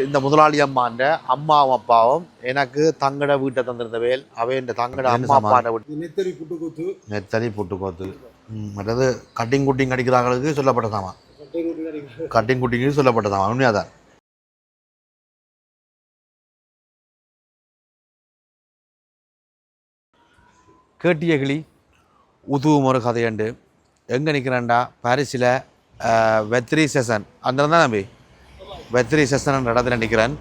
இந்த முதலாளி அம்மாண்ட அம்மாவும் அப்பாவும் எனக்கு தங்கட வீட்டை தந்திருந்த வேல் அவையின் தங்கட அம்மா அப்பாண்ட வீட்டு நெத்தரி புட்டுக்குத்து. நெத்தரி புட்டு கோத்து ம், மற்றது கட்டிங் குட்டிங் அடிக்கிறாங்களுக்கு சொல்லப்பட்டதாமா? கட்டிங் குட்டிங்கு சொல்லப்பட்டதாமா? உண்மையாதான். கேட்டிய கிளி உதுவும் ஒரு கதையண்டு. எங்கே நிற்கிறேன்டா பாரிஸில் வெத்ரி செஷன் அந்த தான் நம்பி வெத்திரி செஷன் இடத்துல நிற்கிறேன்.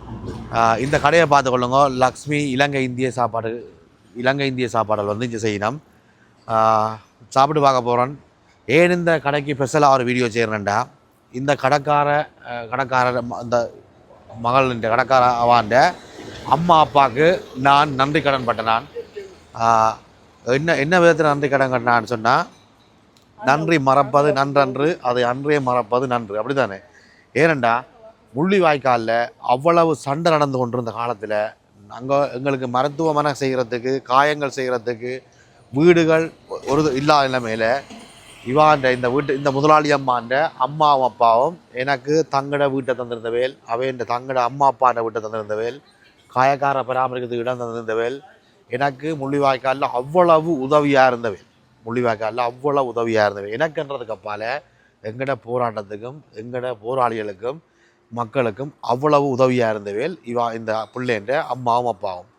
இந்த கடையை பார்த்து கொள்ளுங்க. லக்ஷ்மி இலங்கை இந்திய சாப்பாடு இலங்கை இந்திய சாப்பாடுகள் வந்து இங்கே செய்யணும். சாப்பிட்டு பார்க்க போகிறேன் ஏன் இந்த கடைக்கு ஸ்பெஷலாக ஒரு வீடியோ செய்கிறேன்டா இந்த கடைக்கார கடைக்காரர் ம- இந்த மகள் இந்த கடைக்கார அவாண்ட அம்மா அப்பாவுக்கு நான் நன்றி கடன் பட்டனான் என்ன என்ன விதத்தில் நன்றி கடன் கட்டினான்னு சொன்னால் நன்றி மறப்பது நன்றன்று அதை அன்றே மறப்பது நன்று. அப்படிதானே ஏனண்டா? முள்ளிவாய்க்காலில் அவ்வளவு சண்டை நடந்து கொண்டிருந்த காலத்தில் அங்கே எங்களுக்கு மருத்துவமனை செய்கிறதுக்கு காயங்கள் செய்கிறதுக்கு வீடுகள் ஒரு இல்லாத நிலைமையில் இவாண்ட இந்த வீட்டு இந்த முதலாளி அம்மாண்ட அம்மாவும் அப்பாவும் எனக்கு தங்கட வீட்டை தந்திருந்த வேல் அவையின் தங்கட அம்மா அப்பாண்ட வீட்டை தந்திருந்த வேல் காயக்கார பராமரிக்கிறதுக்கு இடம் தந்திருந்த வேல் எனக்கு முள்ளிவாய்க்காலில் அவ்வளவு உதவியாக இருந்தவேல் முள்ளிவாய்க்காலில் அவ்வளவு உதவியாக இருந்தவை எனக்குன்றதுக்கு அப்பால் எங்கட போராட்டத்துக்கும் எங்கட போராளிகளுக்கும் மக்களுக்கும் அவ்வளவு உதவியாக இருந்தவேல் இவா இந்த பிள்ளைன்ற அம்மாவும் அப்பாவும்.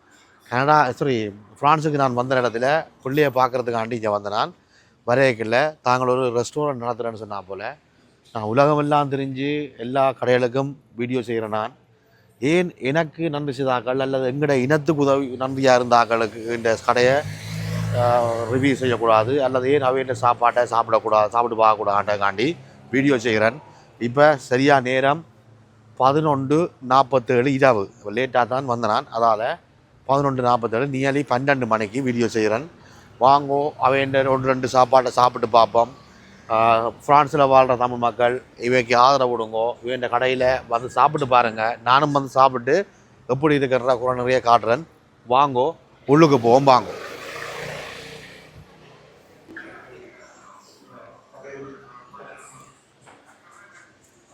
கனடா சாரி ஃப்ரான்ஸுக்கு நான் வந்த இடத்துல பிள்ளையை பார்க்கறதுக்காண்டி இங்கே வந்த நான். வரையக்கில்ல தாங்கள் ஒரு ரெஸ்டாரண்ட் நடத்துகிறேன்னு சொன்னால் போல். நான் உலகமெல்லாம் தெரிஞ்சு எல்லா கடைகளுக்கும் வீடியோ செய்கிறேன் நான். ஏன் எனக்கு நன்றி செய்தாக்கள் அல்லது எங்கட இனத்துக்கு உதவி நன்றியாக இருந்தாக்களுக்கு இந்த கடையை ரிவ்யூ செய்யக்கூடாது அல்லது ஏன் அவையிட்ட சாப்பாட்டை சாப்பிடக்கூடாது சாப்பிட்டு பார்க்கக்கூடாதுக்காண்டி வீடியோ செய்கிறேன். இப்போ சரியாக நேரம் பதினொன்று நாற்பத்தேழு இரவு. லேட்டாக தான் வந்த நான் அதால் பதினொன்று நாற்பத்தேழு நியர்லி பன்னெண்டு மணிக்கு வீடியோ செய்கிறேன் வாங்கோ அவைண்ட ஒன்று ரெண்டு சாப்பாட்டை சாப்பிட்டு பார்ப்போம். ஃப்ரான்ஸில் வாழ்கிற தமிழ் மக்கள் இவைக்கு ஆதரவு கொடுங்கோ. இவன் கடையில் வந்து சாப்பிட்டு பாருங்கள் நானும் வந்து சாப்பிட்டு எப்படி இருக்கிறதா கூட நிறைய காட்டுறேன். வாங்கோ உள்ளுக்கு போவோம் வாங்கோ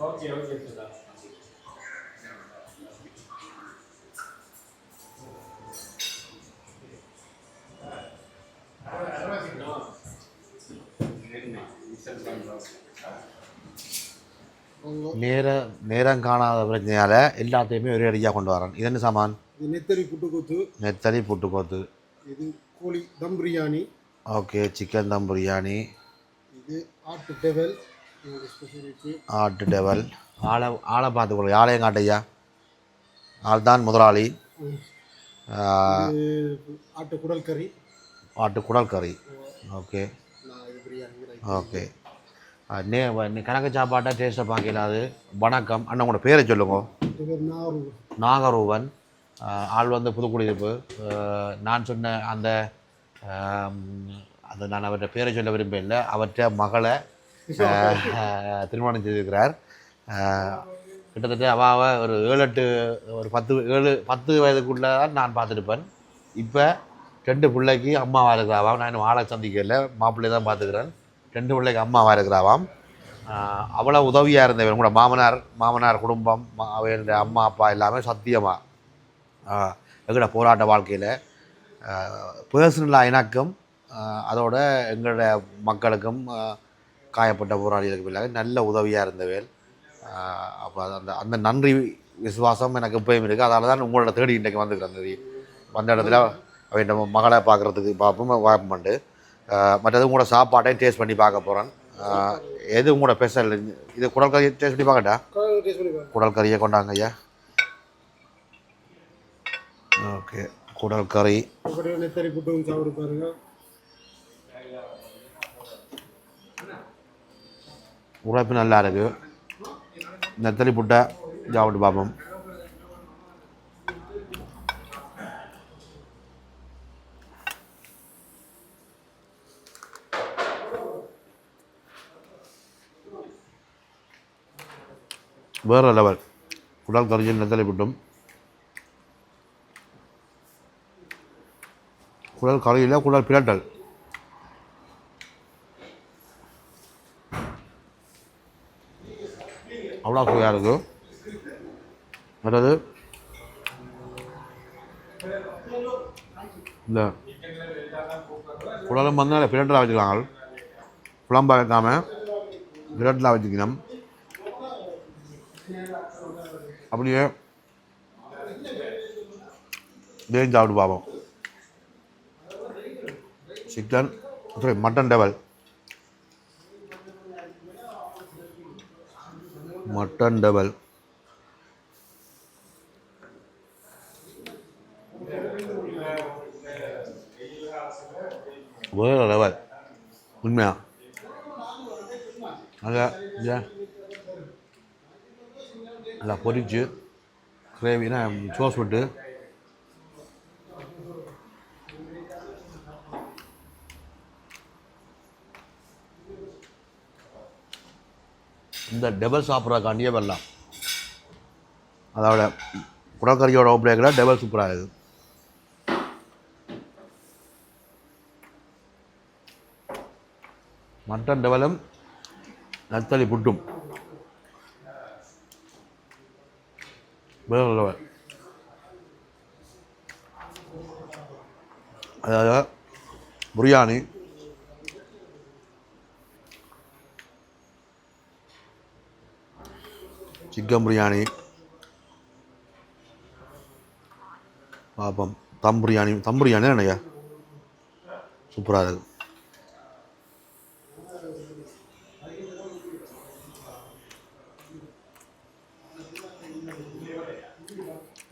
ஓகே ஓகே சார் நேர நேரம் காணாத பிரச்சனையால் எல்லாத்தையுமே ஒரே அடியாக கொண்டு வரேன். இது என்ன சாமான்? நெத்தரி புட்டுக்குத்து. நெத்தரி புட்டு கோத்து இது கோழி dum biryani. Okay chicken dum biryani. இது ஆட்டு டெவல். ஆட்டு டெவல். ஆளை ஆளை பார்த்துக்கொள்ள ஆளையும் காட்டையா ஆள் தான் முதலாளி. ஆட்டு குடல் கறி. ஆட்டு குடல் கறி. ஓகே. ஓகே. நே கணக்கு சாப்பாட்டை டேஸ்ட்டை பார்க்கல அது வணக்கம். அண்ணன் உங்களோட பேரை சொல்லுங்க. ஆஹ், ஆள் வந்து புதுக்குடியிருப்பு. நான் சொன்ன அந்த அது நான் அவர்கிட்ட பேரை சொல்ல விரும்பல அவற்றை மகளை திருமணம் செய்திருக்கிறார். கிட்டத்தட்ட அவாவ ஒரு ஏழு எட்டு ஒரு பத்து ஏழு பத்து வயதுக்குள்ளே தான் நான் பார்த்துருப்பேன். இப்போ ரெண்டு பிள்ளைக்கு அம்மாவாக இருக்கிறாவாம் நான் இன்னும் ஆளை சந்திக்கல. மாப்பிள்ளை தான் பார்த்துக்கிறேன். ரெண்டு பிள்ளைக்கு அம்மாவாக இருக்கிறாவாம். அவ்வளோ உதவியாக இருந்தவர் கூட மாமனார் மாமனார் குடும்பம் மா- அவருடைய அம்மா அப்பா எல்லாமே சத்தியமாக எங்களோட போராட்ட வாழ்க்கையில் பர்சனலாக எனக்கும் அதோட எங்களுடைய மக்களுக்கும் காயப்பட்ட போராளிகளுக்கு பிள்ளைங்க நல்ல உதவியாக இருந்தவேல் அப்போ அந்த அந்த நன்றி விசுவாசம் எனக்கு எப்பயும் இருக்குது அதனால தான் உங்களோட தேடி இன்றைக்கு வந்துக்கிறேன் வந்த இடத்துல அவன் மகளை பார்க்குறதுக்கு பார்ப்போம் வாய்ப்புண்டு மற்றது உங்களோட சாப்பாட்டையும் டேஸ்ட் பண்ணி பார்க்க போகிறேன் எது உங்களோட ஸ்பெஷல் இது குடல் கறி டேஸ்ட் பண்ணி பார்க்கட்டா? குடல் கறியை கொண்டாங்க ஐயா. ஓகே. குடல் கறி. உழைப்பு நல்லா இருக்கு. நெத்தலி புட்டை சாப்பிட்டு பார்ப்போம். வேறு லெவல் குடல் கறியும் நெத்தலை விட்டும். குடல் கறியில் குடல் பிரட்டல் அவ்வளோ சுவையாக இருக்கும் அதாவது இந்த குடலும் வந்து அதில் பிரட்டில் வச்சுக்கலாம். குழம்பா வைக்காமல் பிரட்டில் வச்சுக்கணும். அப்படியே இதையும் சாப்பிட்டு பார்ப்போம் chicken sorry mutton devil mutton double வேறு லெவல் உண்மையா? அதான் ஏன் நல்லா பொரிச்சு கிரேவினா சோஸ் விட்டு இந்த டெபல் சாப்பிட்றக்காண்டியே வரலாம். அதோட குடக்கறியோட ஒப்படைக்கிற டெபல் சூப்பராக இருக்குது மட்டன் டெவலும் நத்தளி புட்டும். வேறு லெவல் அதாவது பிரியாணி. சிக்கன் பிரியாணி. பார்ப்போம் தம் பிரியாணி தம் பிரியாணி என்னையா சூப்பராக இருக்குது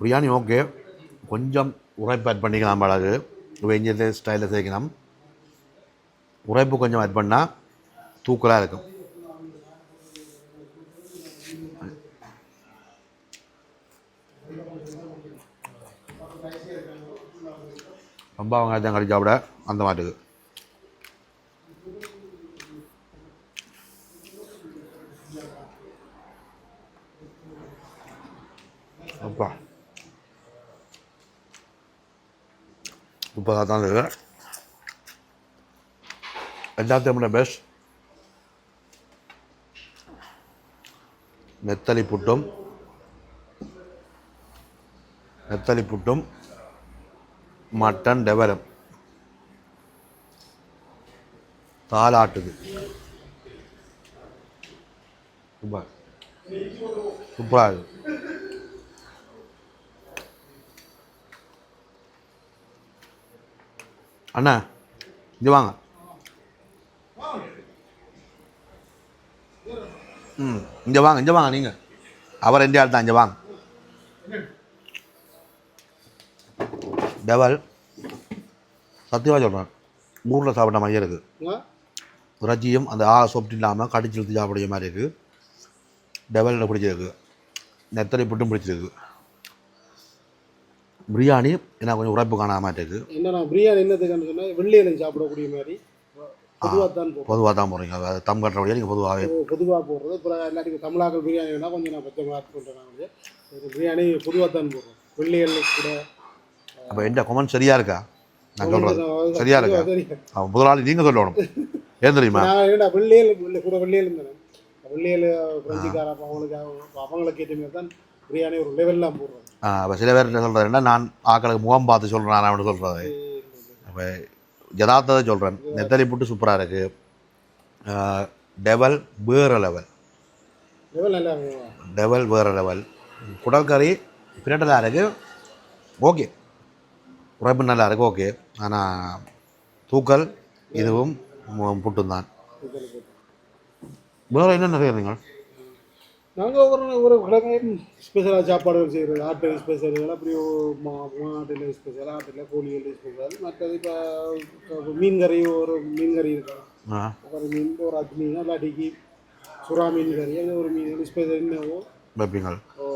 பிரியாணி ஓகே. கொஞ்சம் உரைப்பு ஆட் பண்ணிக்கலாம் பழகு வெஞ்சது ஸ்டைலில் சேர்க்கணும் உரைப்பு கொஞ்சம் ஆட் பண்ணால் தூக்கலாக இருக்கும். ரொம்ப வெங்காயத்தையும் கறி சாப்பிட அந்த மாட்டுக்கு அப்பா சூப்பராக தான் இருக்குது எல்லாத்தையும் விட பெஸ்ட் நெத்தலி புட்டும். நெத்தலி புட்டும். மட்டன் டெவரம் தாலாட்டுது சூப்பர் சூப்பராக இருக்குது அண்ணா இங்கே வாங்க. ம் இங்கே வாங்க இங்கே வாங்க நீங்கள் அவர் ரெண்டு ஆள் தான் இங்கே வாங்க. டெவல் சத்தியமாக சொல்கிறேன் ஊரில் சாப்பிட்ட மாதிரியே இருக்குது இறைச்சியும் அந்த ஆ சொப்ட் இல்லாமல் கடிச்சு இழுத்து சாப்பிடுற மாதிரி இருக்குது டெவலில் பிடிச்சிருக்கு? நெத்தலி புட்டும் பிடிச்சிருக்கு. பிரியாணி எனக்கு கொஞ்சம் உரைப்பு காணாமல் இருக்குது. என்னன்னா பிரியாணி என்னதுக்குன்னு சொன்னா வெள்ளையில சாப்பிடக்கூடிய மாதிரி. பொதுவாக தான் பொதுவாக தான் போகிறீங்க அது தம் கட்டுறபடியே நீங்கள் பொதுவாகவே பொதுவாக போடுறது. அப்புறம் எல்லாத்துக்கும் தமிழாக்கள் பிரியாணி வேணால் கொஞ்சம் நான் பச்சை மார்க் பண்ணுறேன் வந்து பிரியாணி பொதுவாக தான் போடுறோம் வெள்ளையல் கூட அப்போ எந்த கொமெண்ட் சரியாக இருக்கா? நான் சொல்கிறது சரியா இருக்கா? அவன் முதலாளி நீங்கள் சொல்லணும். ஏன் தெரியுமா? வெள்ளையல் வெள்ளை கூட வெள்ளையல் இருந்தேன் வெள்ளையல் பிரெஞ்சுக்கார அவங்களுக்கு அவங்க- அவங்களுக்கு ஏற்ற மாதிரி தான் பிரியாணி ஒரு லெவல்லாம் போடுறோம் அப்போ சில பேர் என்ன சொல்கிறதுன்னா நான் ஆக்களுக்கு முகம் பார்த்து சொல்கிறேன் நான் அப்படி சொல்கிறது அப்போ யதார்த்தத்தை சொல்கிறேன் நெத்தலி புட்டு சூப்பராக இருக்குது டெவல் வேறு லெவல். டெவல் வேறு லெவல் குடல்கறி பிரட்டலாக இருக்குது ஓகே. உழைப்பு நல்லா இருக்குது ஓகே. ஆனால் தூக்கல் இதுவும் புட்டும் தான் வேறு என்னென்ன செய்கிறீங்க நாங்கள் ஒரு ஒரு கிழமையும் ஸ்பெஷலாக சாப்பாடுகள் செய்கிறது ஆட்டு ஸ்பெஷல்கள் அப்படி ஒரு மா மாட்டில் ஸ்பெஷல் ஆட்டில் கோழிகள் ஸ்பெஷல் மற்றது இப்போ மீன் கறி ஒரு மீன் கறி இருக்கும் ஒரு மீன் ஒரு அத்து மீன் இல்லாட்டிக்கு சுறா மீன் கறி அது ஒரு மீன் ஸ்பெஷல் என்னவோ வைப்பீங்கள். ஓ.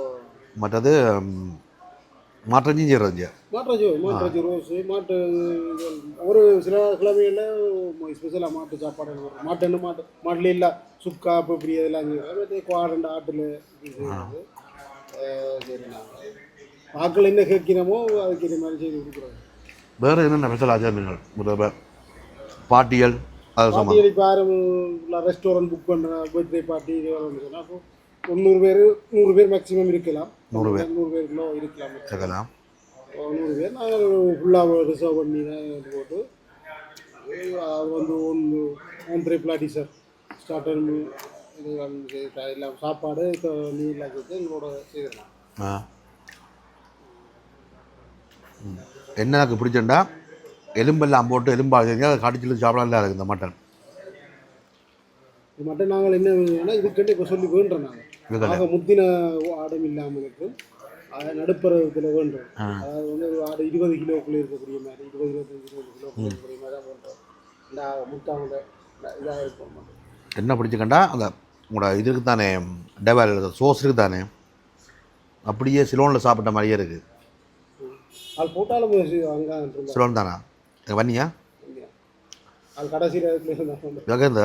மற்றது ம், மாற்றஞ்சும் செய்கிறது மாட்டாச்சு மாட்டாச்சு ரோஸு மாட்டு. ஒரு சில கிழமைகளில் ஸ்பெஷலாக மாட்டு சாப்பாடு மாட்டுன்னு மாட்டு மாட்டுல இல்லை சுக்கா இப்போ இப்படி இதெல்லாம் குவாரண்டு ஆட்டில் சரி ஆக்கள் என்ன கேட்கிறோமோ அதுக்கு இந்த மாதிரி செய்து கொடுக்குறோம். வேறு என்னென்ன ஸ்பெஷல் ஆச்சாரங்கள் பாட்டியல் அது பார்ட்டி இப்போ யாரும் ரெஸ்டாரண்ட் புக் பண்ணுற பர்த்டே பார்ட்டி இதெல்லாம் சொன்னால் அப்போ தொண்ணூறு பேர் நூறு பேர் மேக்ஸிமம் இருக்கலாம். நூறு பேர். நூறு பேருக்குள்ள இருக்கலாம். இருக்கலாம். நூறு பேர். நாங்கள் ஃபுல்லாக ரிசர்வ் பண்ணி தான் போட்டு அது வந்து ஒன்று ஒன் ட்ரிபிள் டீசர் ஸ்டார்டர் எல்லாம் சாப்பாடு நீர்லாம் சேர்த்து எங்களோட செய்திடலாம். ஆ. ம். என்ன எனக்கு பிடிச்சண்டா எலும்பெல்லாம் போட்டு எலும்பா செஞ்சு அதை கடிச்சிட்டு சாப்பிடலாம். இருக்குது இந்த மட்டன் இது மட்டும் நாங்கள் என்ன இதுக்கிட்ட இப்போ சொல்லி வேண்டுறோம் நாங்கள். ஆக முத்தின ஆடும் இல்லாமல் இருக்கும் வேண்டுறோம் ஆ. அதாவது வந்து ஒரு ஆடு இருபது கிலோக்குள்ளே இருக்கக்கூடிய மாதிரி இருபது இருபத்தஞ்சு இருபது கிலோக்குள்ளே இருக்கக்கூடிய மாதிரி தான் இந்த முத்தாங்க இதாக இருக்கும் என்ன பிடிச்சிக்கண்டா? அந்த உங்களோட இது இருக்கு தானே டெவல் சோஸ் இருக்கு தானே? அப்படியே சிலோனில் சாப்பிட்ட மாதிரியே இருக்குது அது போட்டாலும் அங்கே சிலோன் தானா? வன்னியா அது கடைசியில்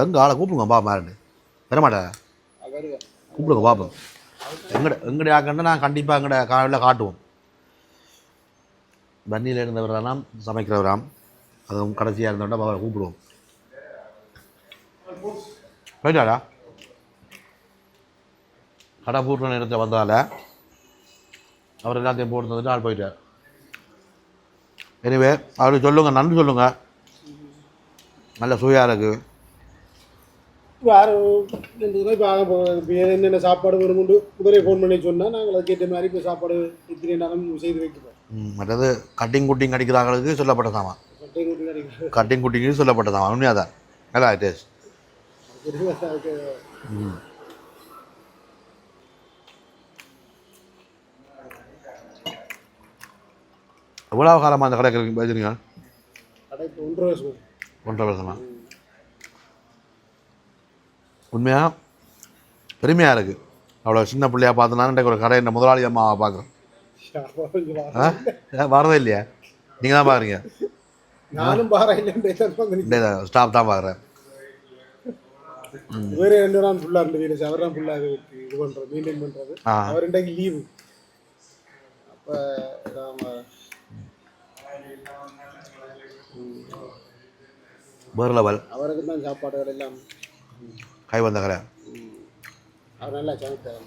எங்கள் ஆளை கூப்பிடுங்க பா மாறண்டு வர மாட்டா அது வருவேன் கூப்பிடுங்க பார்ப்போம். எங்கட எங்கட ஆக்கண்டா நான் கண்டிப்பாக எங்கட காலையில் காட்டுவோம். வன்னியில் இருந்தவரானாம் சமைக்கிறவராம். அதுவும் கடைசியாக இருந்தவொடனே அவரை கூப்பிடுவோம். போயிட்டாடா கடை பூட்டுற நேரத்தில் வந்ததால் அவர் எல்லாத்தையும் போட்டு வந்துட்டு ஆள் போயிட்டார். எனிவே அவருக்கு சொல்லுங்கள் நன்றி சொல்லுங்கள் நல்ல சுவையாக இருக்குது வேறு இப்போ ஆக போகுது. இப்போ என்னென்ன சாப்பாடு வேணும்னு முதலே ஃபோன் பண்ணி சொன்னால் நாங்கள் அதுக்கேற்ற மாதிரி இப்போ சாப்பாடு இத்தனை நேரம் செய்து வைக்கிறோம். மற்றது கட்டிங் குட்டிங் அடிக்கிறாங்களுக்கு சொல்லப்பட்ட சாமான் சட்டை கூட்டி கிடைக்கும் கட்டிங் குட்டிங்கு சொல்லப்பட்ட சாமான் உண்மையாக தான் நல்லா டேஸ்ட் எவ்வளோ காலமாக அந்த கடைக்கு வச்சுருங்க கடை இப்போ ஒன்றரை வருஷம். ஒன்றரை வருஷமா? உண்மையாக பெருமையாக இருக்குது அவ்வளோ சின்ன பிள்ளையா பார்த்தோன்னா இன்றைக்கு ஒரு கடை இந்த முதலாளி அம்மாவை பார்க்குறேன். வரதே இல்லையா? நீங்கள் தான் பார்க்குறீங்க நானும் பாறை இல்லைன்னு இந்த ஸ்டாஃப் தான் பார்க்குறேன் வேறு ரெண்டு நாள் ஃபுல்லாக ரெண்டு வீடு அவர் தான் ஃபுல்லாக இது இது பண்ணுறது மெயின்டைன் பண்ணுறது அவர் இன்றைக்கு லீவு அப்போ நாம வேறு லெவல் அவருக்கு தான் சாப்பாடுகள் எல்லாம் கை வந்த கடை அவர் நல்லா சமைத்தார்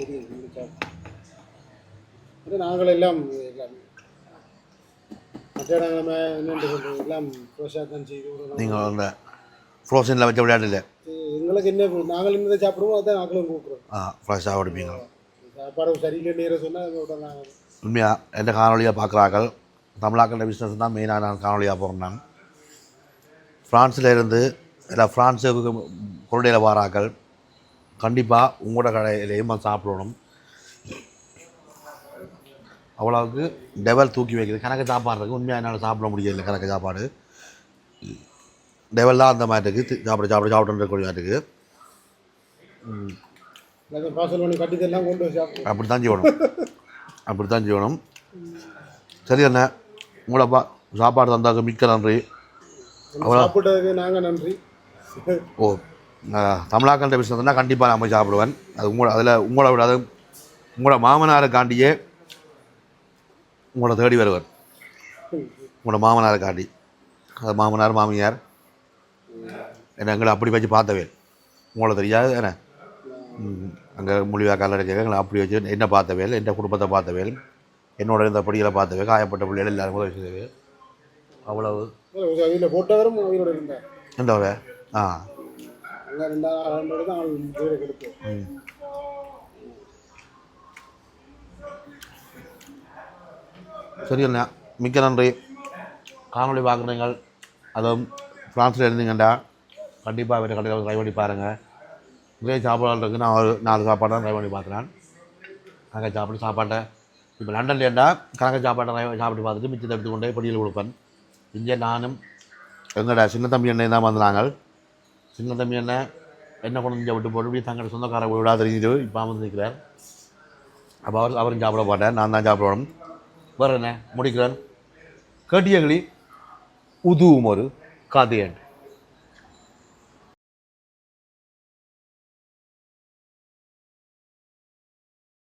தெரியும் நாங்கள் எல்லாம் மற்ற இடங்கள் எல்லாம் ஃப்ரெஷ்ஷாக தான் செய்து. நீங்கள் அந்த ஃப்ரோசனில் வச்ச விளையாடல எங்களுக்கு என்ன நாங்கள் என்னதை சாப்பிடுவோம் அதான் நாங்களும் கூப்பிடுறோம். ஆ ஃப்ரெஷ்ஷாக கொடுப்பீங்க. சாப்பாடு சரியில்லை நேரம் சொன்னால் உண்மையாக எந்த காணொலியாக பார்க்குறார்கள்? தமிழாக்கள் பிஸ்னஸ் தான் மெயினாக நான் காணொலியாக போகிறேன் நான். ஃப்ரான்ஸில் இருந்து இல்லை ஃப்ரான்ஸுக்கு கொள்ளையில் வாராக்கள். கண்டிப்பாக உங்களோட கடையிலையும் சாப்பிடணும். அவ்வளவுக்கு டெவல் தூக்கி வைக்கிறது கணக்கு சாப்பாடு இருக்குது உண்மையாக என்னால் சாப்பிட முடியல கணக்கு சாப்பாடு. டெவல் தான் அந்த மாதிரி இருக்குது சாப்பிட சாப்பிட சாப்பிட்டு மாதிரி இருக்குது அப்படி தான் செய்யணும் அப்படி தான் செய்யணும். சரி அண்ணே உங்களை பா சாப்பாடு தந்தாக்க மிக்க நன்றி. சாப்பிட்டதுக்கு நாங்கள் நன்றி. ஓ தமிழாக்கண்ட பிஸ்னஸ்னால் கண்டிப்பாக நான் போய் சாப்பிடுவேன். அது உங்களோட அதில் உங்களை விட அது உங்களோட மாமனாருக்காண்டியே உங்களை தேடி வருவார். உங்களோட மாமனாருக்காண்டி. அது மாமனார் மாமியார். என்ன எங்களை அப்படி வச்சு பார்த்தவே உங்களை தெரியாது என்ன? அங்கே மொழிவா கால எங்களை அப்படி வச்சு என்ன பார்த்தவேல் என் குடும்பத்தை பார்த்தவேல் என்னோட இருந்த படிகளை பார்த்தவே காயப்பட்ட பிள்ளைகள் எல்லாரும் உதவி செய்தவே அவ்வளவு. அதில் போட்டவரும் உயிரோடு இருந்தார். எந்த ஒரு ஆ தான் சரி அண்ணா. மிக்க நன்றி. காணொளி பார்க்குறீங்கள் அதுவும் ஃப்ரான்ஸில் இருந்தீங்கண்டா. கண்டிப்பாக வேறு கடையில் ட்ரை பண்ணி பாருங்கள் நிறைய சாப்பாடு இருக்குது நான் ஒரு நாலு சாப்பாடு ட்ரை பண்ணி பார்க்குறேன். கணக்கை சாப்பிட்டு சாப்பாட்டை. இப்போ லண்டன்ல ஏண்டா கணக்கை சாப்பாட்டை சாப்பிட்டு பார்த்துட்டு மிச்சத்தை எடுத்து கொண்டே பொடியில் கொடுப்பேன். இங்கே நானும் எங்களோட சின்ன தம்பி அண்ணன் தான் வந்தாங்க சின்ன தம்பி அண்ணன் என்ன கொண்டு இங்கே விட்டு போட்டு தங்களோட சொந்தக்கார விடாத தெரிஞ்சுட்டு இப்போ வந்து நிற்கிறார் அப்போ அவர் அவரும் சாப்பிட மாட்டேன் நான் தான் சாப்பிடணும் வேறு என்ன முடிக்கிறேன் கேட்டியங்களி உதுவும் ஒரு கதையன்